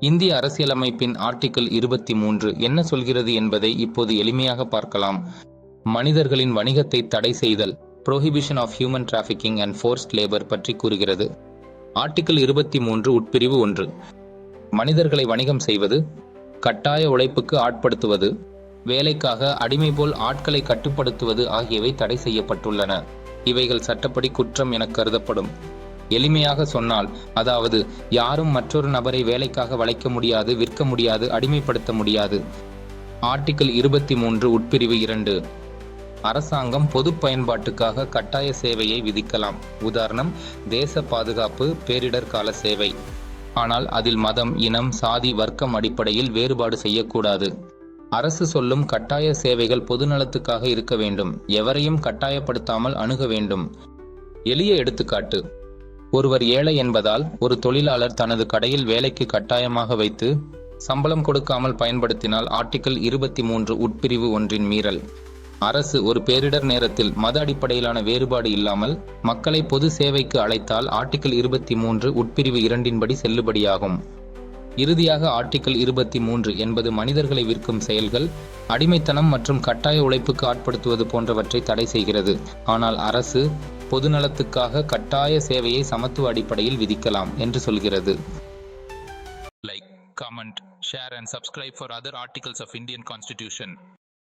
இந்திய அரசியலமைப்பின் ஆர்டிகிள் இருபத்தி மூன்று என்ன சொல்கிறது என்பதை இப்போது எளிமையாக பார்க்கலாம். மனிதர்களின் வணிகத்தை தடை செய்தல் prohibition of human trafficking and forced labour பற்றி கூறுகிறது. ஆர்டிகிள் இருபத்தி மூன்று உட்பிரிவு ஒன்று. மனிதர்களை வணிகம் செய்வது கட்டாய உழைப்புக்கு ஆட்படுத்துவது வேலைக்காக அடிமை போல் ஆட்களை கட்டுப்படுத்துவது ஆகியவை தடை செய்யப்பட்டுள்ளன. இவைகள் சட்டப்படி குற்றம் என கருதப்படும். எளிமையாக சொன்னால் அதாவது யாரும் மற்றொரு நபரை வேலைக்காக வளைக்க முடியாது விற்க முடியாது அடிமைப்படுத்த முடியாது. ஆர்டிகிள் இருபத்தி மூன்று உட்பிரிவு இரண்டு. அரசாங்கம் பொது பயன்பாட்டுக்காக கட்டாய சேவையை விதிக்கலாம். உதாரணம் தேச பாதுகாப்பு பேரிடர் கால சேவை. ஆனால் அதில் மதம் இனம் சாதி வர்க்கம் அடிப்படையில் வேறுபாடு செய்யக்கூடாது. அரசு சொல்லும் கட்டாய சேவைகள் பொதுநலத்துக்காக இருக்க வேண்டும். எவரையும் கட்டாயப்படுத்தாமல் அணுக வேண்டும். எளிய எடுத்துக்காட்டு ஒருவர் ஏழை என்பதால் ஒரு தொழிலாளர் தனது கடையில் வேலைக்கு கட்டாயமாக வைத்து சம்பளம் கொடுக்காமல் பயன்படுத்தினால் ஆர்டிகிள் இருபத்தி மூன்று உட்பிரிவு ஒன்றின் மீறல். அரசு ஒரு பேரிடர் நேரத்தில் மத அடிப்படையிலான வேறுபாடு இல்லாமல் மக்களை பொது சேவைக்கு அழைத்தால் ஆர்டிகிள் இருபத்தி மூன்று உட்பிரிவு இரண்டின்படி செல்லுபடியாகும். இறுதியாக ஆர்டிகிள் இருபத்தி மூன்று என்பது மனிதர்களை விற்கும் செயல்கள் அடிமைத்தனம் மற்றும் கட்டாய உழைப்புக்கு ஆட்படுத்துவது போன்றவற்றை தடை செய்கிறது. ஆனால் அரசு பொதுநலத்துக்காக கட்டாய சேவையை சமத்துவ அடிப்படையில் விதிக்கலாம் என்று சொல்கிறது. Like comment share and subscribe for other articles of Indian constitution